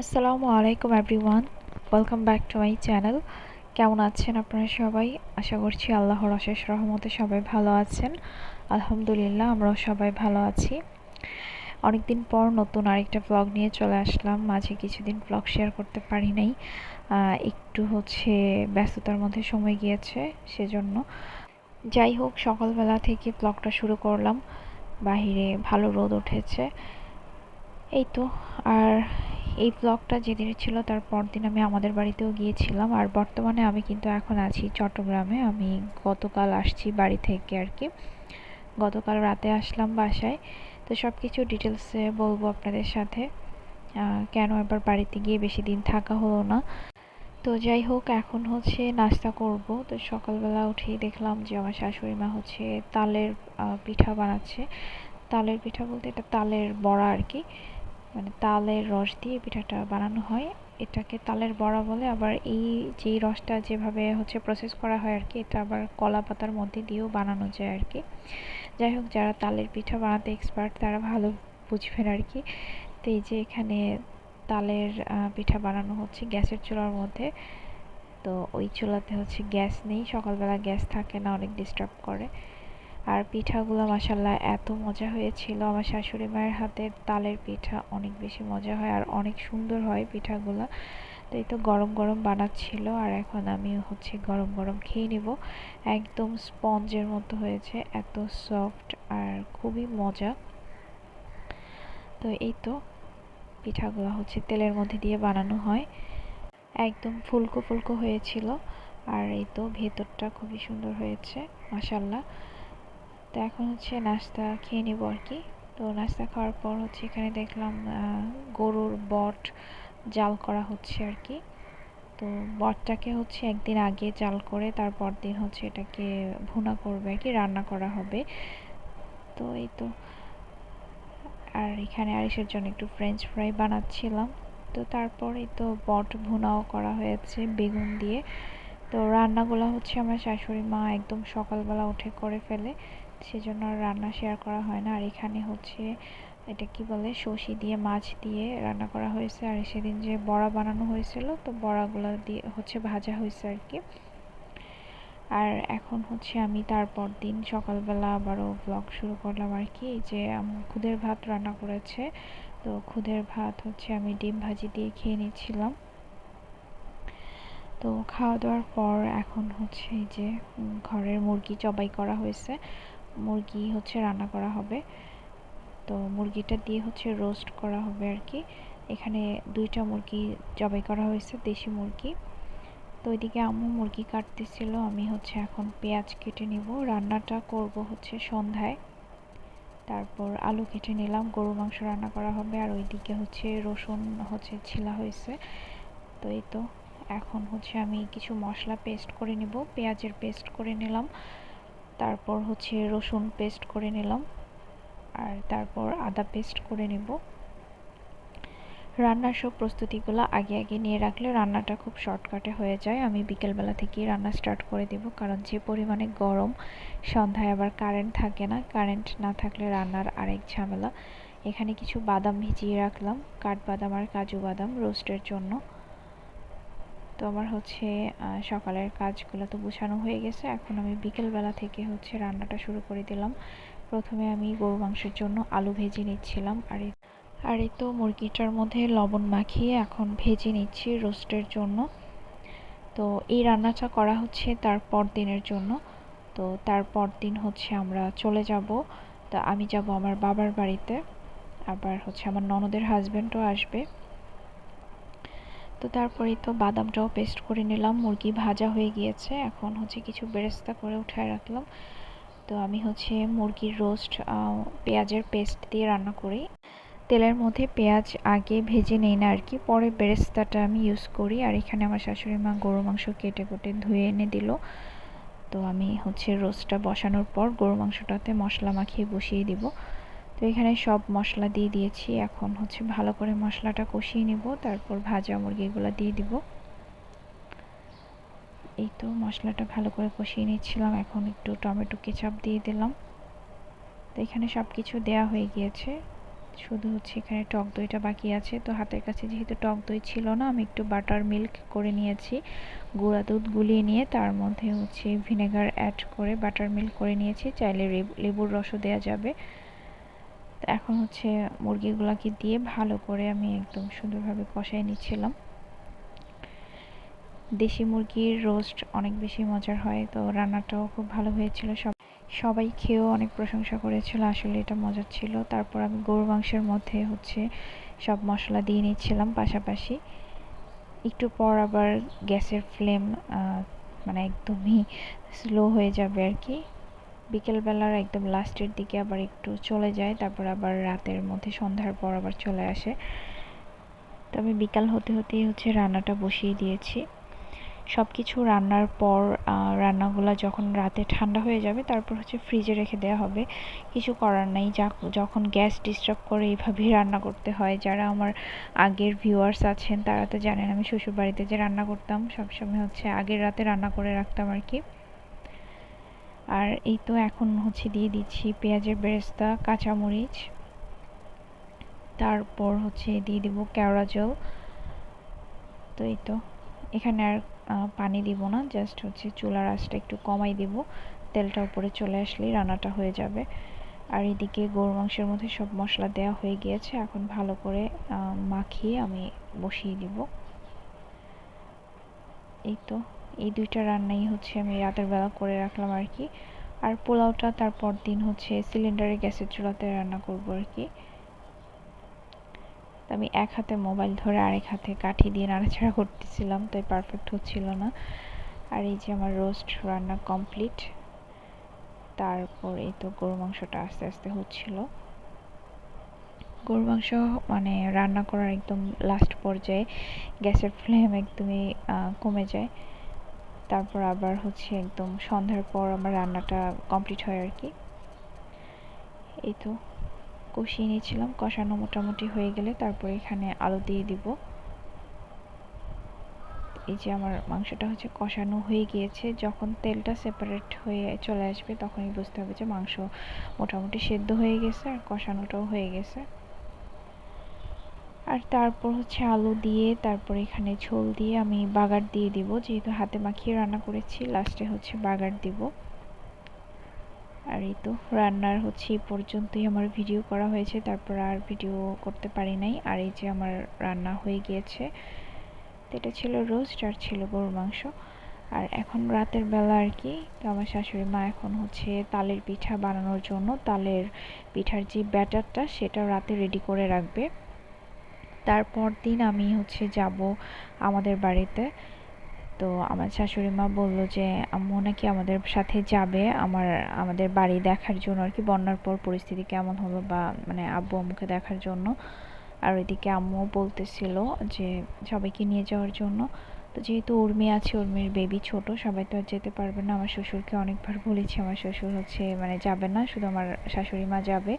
আসসালামু আলাইকুম everyone welcome back to my channel কেমন আছেন আপনারা সবাই? আশা করছি আল্লাহর অশেষ রহমতে সবাই ভালো আছেন। আলহামদুলিল্লাহ, আমরাও সবাই ভালো আছি। অনেকদিন পর নতুন আরেকটা ব্লগ নিয়ে চলে আসলাম। মাঝে কিছুদিন ব্লগ শেয়ার করতে পারি নাই। একটু হচ্ছে ব্যস্ততার মধ্যে সময় গিয়েছে সেজন্য। যাই হোক, সকালবেলা থেকে ব্লগটা শুরু করলাম। বাহিরে ভালো রোদ উঠেছে। এই তো, আর এই ব্লগটা যেদিন ছিল তার পরদিন আমি আমাদের বাড়িতেও গিয়েছিলাম। আর বর্তমানে আমি কিন্তু এখন আছি চট্টগ্রামে। আমি গতকাল আসছি বাড়ি থেকে আর কি। গতকাল রাতে আসলাম বাসায়। তো সব কিছু ডিটেলসে বলব আপনাদের সাথে। কেন এবার বাড়িতে গিয়ে বেশি দিন থাকা হলো না? তো যাই হোক, এখন হচ্ছে নাস্তা করব। তো সকালবেলা উঠেই দেখলাম যে আমার শাশুড়ি মা হচ্ছে তালের পিঠা বানাচ্ছে। তালের পিঠা বলতে এটা তালের বড়া আর কি। মানে তালের রস দিয়ে পিঠাটা বানানো হয়। এটাকে তালের বড়া বলে, আবার এই যেই রসটা যেভাবে হচ্ছে প্রসেস করা হয় আর কি এটা আবার কলা পাতার মধ্যে দিয়েও বানানো যায় আর কি যাই হোক, যারা তালের পিঠা বানাতে এক্সপার্ট তারা ভালো বুঝবেন আর কি তো এই যে এখানে তালের পিঠা বানানো হচ্ছে গ্যাসের চুলার মধ্যে। তো ওই চুলাতে হচ্ছে গ্যাস নেই, সকালবেলা গ্যাস থাকে না, অনেক ডিস্টার্ব করে। আর পিঠাগুলো মাসাল্লাহ এত মজা হয়েছিল। আমার শাশুড়ি মায়ের হাতের তালের পিঠা অনেক বেশি মজা হয় আর অনেক সুন্দর হয় পিঠাগুলো। তো এই তো গরম গরম বানাচ্ছিল আর এখন আমি হচ্ছে গরম গরম খেয়ে নিব। একদম স্পঞ্জের মতো হয়েছে, এত সফট আর খুবই মজা। তো এই তো পিঠাগুলো হচ্ছে তেলের মধ্যে দিয়ে বানানো হয়। একদম ফুলকো ফুলকো হয়েছিল আর এই তো ভেতরটা খুবই সুন্দর হয়েছে মাসাল্লাহ তো এখন হচ্ছে নাস্তা খেয়ে নেব আর কি। তো নাস্তা খাওয়ার পর হচ্ছে এখানে দেখলাম গরুর বট জাল করা হচ্ছে আর কি। তো বটটাকে হচ্ছে একদিন আগে জাল করে তারপর দিন হচ্ছে এটাকে ভুনা করবে আর কি, রান্না করা হবে। তো এই তো। আর এখানে আরিসের জন্য একটু ফ্রেঞ্চ ফ্রাই বানাচ্ছিলাম। তো তারপরে তো বট ভুনাও করা হয়েছে বেগুন দিয়ে। তো রান্নাগুলো হচ্ছে আমার শাশুড়ি মা একদম সকালবেলা উঠে করে ফেলে। সেজন্য রান্না শেয়ার করা হয় না। আর এখানে হচ্ছে এটা কি বলে? সর্ষে দিয়ে, মাছ দিয়ে রান্না করা হয়েছে। আর সেদিন যে বড়া বানানো হয়েছিল, তো বড়াগুলো দিয়ে হচ্ছে ভাজা হয়েছে আর কি। আর এখন হচ্ছে আমি তারপর দিন সকালবেলা আবারও ব্লগ শুরু করলাম আর কি। যে খুদের ভাত রান্না করেছে। তো খুদের ভাত হচ্ছে আমি ডিম ভাজি দিয়ে খেয়ে নিচ্ছিলাম। তো খাওয়া দাওয়ার পর এখন হচ্ছে যে ঘরের মুরগি জবাই করা হয়েছে। মুরগি হচ্ছে রান্না করা হবে। তো মুরগিটা দিয়ে হচ্ছে রোস্ট করা হবে আর কি এখানে দুইটা মুরগি জবাই করা হয়েছে, দেশি মুরগি। তো ওইদিকে আম্মু মুরগি কাটতেছিল, আমি হচ্ছে এখন পেঁয়াজ কেটে নিব। রান্নাটা করব হচ্ছে সন্ধ্যায়। তারপর আলু কেটে নিলাম গরু মাংস রান্না করা হবে। আর ওইদিকে হচ্ছে রসুন হচ্ছে ছিলা হয়েছে। তো এই তো, এখন হচ্ছে আমি কিছু মশলা পেস্ট করে নিব। পেঁয়াজের পেস্ট করে নিলাম। তারপর হচ্ছে রসুন পেস্ট করে নিলাম। আর তারপর আদা পেস্ট করে নেব। রান্নার সব প্রস্তুতিগুলো আগে আগে নিয়ে রাখলে রান্নাটা খুব শর্টকাটে হয়ে যায়। আমি বিকেলবেলা থেকেই রান্না স্টার্ট করে দেব। কারণ যে পরিমাণে গরম, সন্ধ্যায় আবার কারেন্ট থাকে না। কারেন্ট না থাকলে রান্নার আরেক ঝামেলা। এখানে কিছু বাদাম ভিজিয়ে রাখলাম। কাঠবাদাম আর কাজু বাদাম রোস্টের জন্য। তো আমার হচ্ছে সকালের কাজগুলো তো গুছানো হয়ে গেছে। এখন আমি বিকেলবেলা থেকে হচ্ছে রান্নাটা শুরু করে দিলাম। প্রথমে আমি গরু মাংসের জন্য আলু ভেজে নিচ্ছিলাম। আর আর এই তো মুরগিটার মধ্যে লবণ মাখিয়ে এখন ভেজে নিচ্ছি রোস্টের জন্য। তো এই রান্নাটা করা হচ্ছে তার পর দিনের জন্য। তো তারপর দিন হচ্ছে আমরা চলে যাব। তা আমি যাব আমার বাবার বাড়িতে। আবার হচ্ছে আমার ননদের হাজব্যান্ডও আসবে। তো তারপরেই তো বাদামটাও পেস্ট করে নিলাম, মুরগি ভাজা হয়ে গিয়েছে। এখন হচ্ছে কিছু বেরেস্তা করে উঠায় রাখলাম। তো আমি হচ্ছে মুরগির রোস্ট পেঁয়াজের পেস্ট দিয়ে রান্না করি। তেলের মধ্যে পেঁয়াজ আগে ভেজে নেই না আর কি পরে বেরেস্তাটা আমি ইউজ করি। আর এখানে আমার শাশুড়ি মা গরু মাংস কেটে কুটে ধুয়ে এনে দিল। তো আমি হচ্ছে রোস্টটা বসানোর পর গরু মাংসটাতে মশলা মাখিয়ে বসিয়ে দিব। তো এখানে সব মশলা দিয়ে দিয়েছি। এখন হচ্ছে ভালো করে মশলাটা কষিয়ে নেব, তারপর ভাজা মুরগিগুলো দিয়ে দিব। এই তো মশলাটা ভালো করে কষিয়ে নিচ্ছিলাম, এখন একটু টমেটো কেচাপ দিয়ে দিলাম। তো এখানে সব কিছু দেয়া হয়ে গিয়েছে। শুধু হচ্ছে এখানে টক দইটা বাকি আছে। তো হাতের কাছে যেহেতু টক দই ছিল না, আমি একটু বাটার মিল্ক করে নিয়েছি, গুঁড়া দুধ গুলিয়ে নিয়ে, তার মধ্যে হচ্ছে ভিনেগার অ্যাড করে বাটার মিল্ক করে নিয়েছি। চাইলে লেবুর রসও দেওয়া যাবে। তো এখন হচ্ছে মুরগিগুলোকে দিয়ে ভালো করে আমি একদম সুন্দরভাবে কষাই নিচ্ছিলাম। দেশি মুরগির রোস্ট অনেক বেশি মজার হয়, তো রান্নাটাও খুব ভালো হয়েছিল। সব সবাই খেয়েও অনেক প্রশংসা করেছিল, আসলে এটা মজার ছিল। তারপর আমি গরু মাংসের মধ্যে হচ্ছে সব মশলা দিয়ে নিচ্ছিলাম পাশাপাশি। একটু পর আবার গ্যাসের ফ্লেম মানে একদমই স্লো হয়ে যাবে আর কি। বিকেলবেলার একদম লাস্টের দিকে আবার একটু চলে যায়, তারপর আবার রাতের মধ্যে সন্ধ্যার পর আবার চলে আসে। তো আমি বিকাল হতে হতেই হচ্ছে রান্নাটা বসিয়ে দিয়েছি। সব কিছু রান্নার পর রান্নাগুলো যখন রাতে ঠান্ডা হয়ে যাবে, তারপর হচ্ছে ফ্রিজে রেখে দেওয়া হবে। কিছু করার নাই, যা, যখন গ্যাস ডিস্টার্ব করে এইভাবেই রান্না করতে হয়। যারা আমার আগের ভিউয়ার্স আছেন, তারা তো জানেন আমি শ্বশুর বাড়িতে যে রান্না করতাম, সবসময় হচ্ছে আগের রাতে রান্না করে রাখতাম আর কি। আর এই তো এখন হচ্ছে দিয়ে দিচ্ছি পেঁয়াজের বেরেস্তা, কাঁচামরিচ। তারপর হচ্ছে দিয়ে দিব কেওড়া জল। তো এই তো, এখানে আর পানি দিব না, জাস্ট হচ্ছে চুলার আঁচটা একটু কমাই দিব। তেলটা উপরে চলে আসলেই রান্নাটা হয়ে যাবে। আর এদিকে গরু মাংসের মধ্যে সব মশলা দেওয়া হয়ে গিয়েছে, এখন ভালো করে মাখিয়ে আমি বসিয়ে দিব। এই তো এই দুইটা রান্নাই হচ্ছে আমি রাতের বেলা করে রাখলাম আর কি। আর পোলাওটা তারপর দিন হচ্ছে সিলিন্ডারে গ্যাসের চুলাতে রান্না করব আর কি। আমি এক হাতে মোবাইল ধরে আরেক হাতে কাঠি দিয়ে নাড়াচাড়া করতেছিলাম, তাই পারফেক্ট হচ্ছিল না। আর এই যে আমার রোস্ট রান্না কমপ্লিট তারপর এই তো গরু মাংসটা আস্তে আস্তে হচ্ছিল। গরু মাংস মানে রান্না করার একদম লাস্ট পর্যায়ে গ্যাসের ফ্লেম একদমই কমে যায়। তারপর আবার হচ্ছে একদম সন্ধ্যার পর আমার রান্নাটা কমপ্লিট হয় আর কি। এই তো কষিয়ে নিয়েছিলাম, কষানো মোটামুটি হয়ে গেলে তারপর এখানে আলু দিয়ে দিব। এই যে আমার মাংসটা হচ্ছে কষানো হয়ে গিয়েছে, যখন তেলটা সেপারেট হয়ে চলে আসবে তখনই বুঝতে হবে যে মাংস মোটামুটি সেদ্ধ হয়ে গেছে আর কষানোটাও হয়ে গেছে। আর তারপর হচ্ছে আলু দিয়ে, তারপর এখানে ঝোল দিয়ে আমি বাগার দিয়ে দিব। যেহেতু হাতে মাখিয়ে রান্না করেছি, লাস্টে হচ্ছে বাগার দিব। আর এই তো রান্নার হচ্ছে এই পর্যন্তই আমার ভিডিও করা হয়েছে। তারপর আর ভিডিও করতে পারি নাই। আর এই যে আমার রান্না হয়ে গিয়েছে, এটা ছিল রোস্ট আর ছিল গরুর মাংস। আর এখন রাতের বেলা আর কি, তো আমার শাশুড়ি মা এখন হচ্ছে তালের পিঠা বানানোর জন্য, তালের পিঠার যে ব্যাটারটা, সেটা রাতে রেডি করে রাখবে। তারপর দিন আমি হচ্ছে যাব আমাদের বাড়িতে। তো আমার শাশুড়ি মা বলল যে, আম্মু নাকি আমাদের সাথে যাবে। আমার, আমাদের বাড়ি দেখার জন্য আর কি, বন্যার পর পরিস্থিতি কেমন হলো বা মানে আব্বু আম্মুকে দেখার জন্য। আর ওইদিকে আম্মুও বলতেছিল যে, সবাইকে নিয়ে যাওয়ার জন্য। তো যেহেতু উর্মি আছে, উর্মির বেবি ছোট, সবাই তো আর যেতে পারবে না। আমার শ্বশুরকে অনেকবার বলেছি, আমার শ্বশুর হচ্ছে মানে যাবে না, শুধু আমার শাশুড়ি মা যাবে।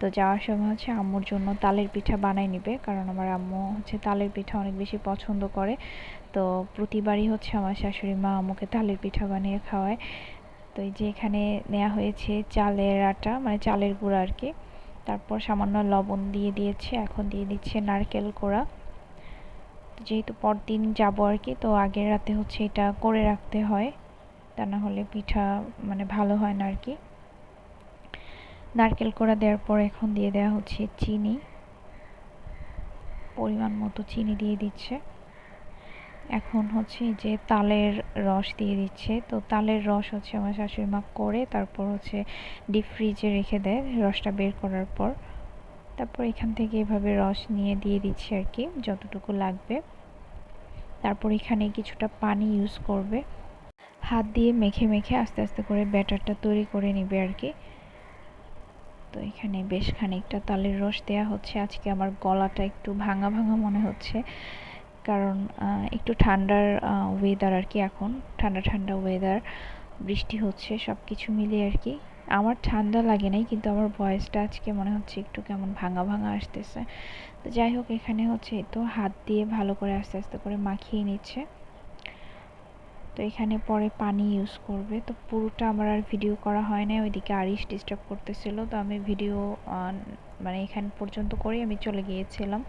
তো যাওয়ার সময় হচ্ছে আম্মুর জন্য তালের পিঠা বানাই নিবে, কারণ আমার আম্মু হচ্ছে তালের পিঠা অনেক বেশি পছন্দ করে। তো প্রতিবারই হচ্ছে আমার শাশুড়ি মা আম্মুকে তালের পিঠা বানিয়ে খাওয়ায়। তো এই যে এখানে নেওয়া হয়েছে চালের আটা মানে চালের গুঁড়া আর কি। তারপর সামান্য লবণ দিয়ে দিয়েছে, এখন দিয়ে দিচ্ছে নারকেল কোড়া। যেহেতু পরদিন যাব আর কি, তো আগের রাতে হচ্ছে এটা করে রাখতে হয়। তা না হলে পিঠা মানে ভালো হয় না আর কি। নারকেল কোড়া দেওয়ার পর এখন দিয়ে দেওয়া হচ্ছে চিনি। পরিমাণ মতো চিনি দিয়ে দিচ্ছে। এখন হচ্ছে যে তালের রস দিয়ে দিচ্ছে। তো তালের রস হচ্ছে আমার শাশুড়ি মা করে, তারপর হচ্ছে ডিপ ফ্রিজে রেখে দেয় রসটা বের করার পর। তারপর এখান থেকে এভাবে রস নিয়ে দিয়ে দিচ্ছি আর কি, যতটুকু লাগবে। তারপর এখানে কিছুটা পানি ইউজ করবে। হাত দিয়ে মেখে মেখে আস্তে আস্তে করে ব্যাটারটা তৈরি করে নিবে আর কি। তো এখানে বেশ খানিকটা তালের রস দেওয়া হচ্ছে। আজকে আমার গলাটা একটু ভাঙা ভাঙা মনে হচ্ছে। কারণ একটু ঠান্ডার ওয়েদার আর কি এখন। ঠান্ডা ঠান্ডা ওয়েদার বৃষ্টি হচ্ছে সব কিছু মিলিয়ে আর কি। আমার ঠান্ডা লাগে নাই, কিন্তু আমার ভয়েসটা আজকে মনে হচ্ছে একটু কেমন ভাঙা ভাঙা আসতেছে। তো যাই হোক, এখানে হচ্ছে তো হাত দিয়ে ভালো করে আস্তে আস্তে করে মাখিয়ে নিচ্ছে। তো এখানে পরে পানি ইউজ করবে। তো পুরোটা আমার আর ভিডিও করা হয় না ওইদিকে আরিশ ডিস্টার্ব করতেছিল। তো আমি ভিডিও মানে এখান পর্যন্ত করে আমি চলে গিয়েছিলাম।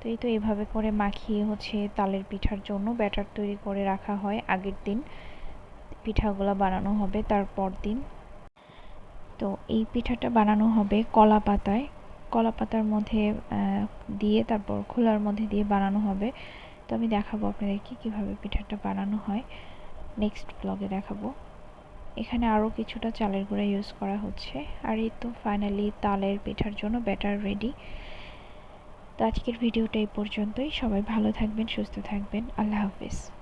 তো এই তো এভাবে করে মাখিয়ে হচ্ছে তালের পিঠার জন্য ব্যাটার তৈরি করে রাখা হয় আগের দিন। পিঠাগুলো বানানো হবে তারপর দিন। তো এই পিঠাটা বানানো হবে কলা পাতায়। কলা পাতার মধ্যে দিয়ে তারপর খোলার মধ্যে দিয়ে বানানো হবে। তো আমি দেখাবো আপনাদেরকে কীভাবে পিঠাটা বানানো হয়। নেক্সট ব্লগে দেখাবো। এখানে আরও কিছুটা চালের গুঁড়া ইউজ করা হচ্ছে। আর এই তো ফাইনালি তালের পিঠার জন্য ব্যাটার রেডি তো আজকের ভিডিওটা এই পর্যন্তই। সবাই ভালো থাকবেন, সুস্থ থাকবেন। আল্লাহ হাফিজ।